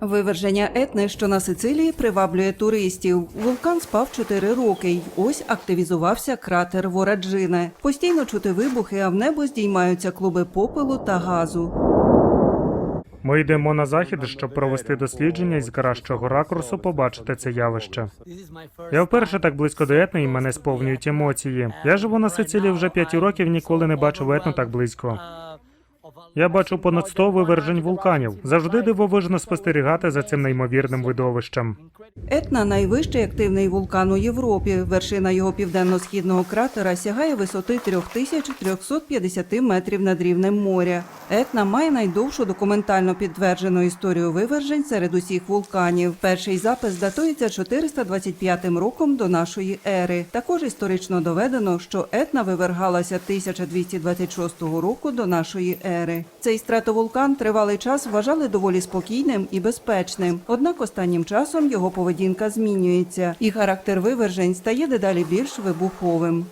Виверження етни, що на Сицилії, приваблює туристів. Вулкан спав 4 роки. й Ось активізувався кратер Вораджине. Постійно чути вибухи, а в небо здіймаються клуби попелу та газу. Ми йдемо на захід, щоб провести дослідження і з кращого ракурсу побачити це явище. Я вперше так близько до етни і мене сповнюють емоції. Я живу на Сицилії вже 5 років, ніколи не бачив етну так близько. Я бачу понад 100 вивержень вулканів. Завжди дивовижно спостерігати за цим неймовірним видовищем. Етна найвищий активний вулкан у Європі. Вершина його південно-східного кратера сягає висоти 3350 метрів над рівнем моря. Етна має найдовшу документально підтверджену історію вивержень серед усіх вулканів. Перший запис датується 425 роком до нашої ери. Також історично доведено, що Етна вивергалася 1226 року до нашої ери. Цей стратовулкан тривалий час вважали доволі спокійним і безпечним. Однак останнім часом його поведінка змінюється, і характер вивержень стає дедалі більш вибуховим.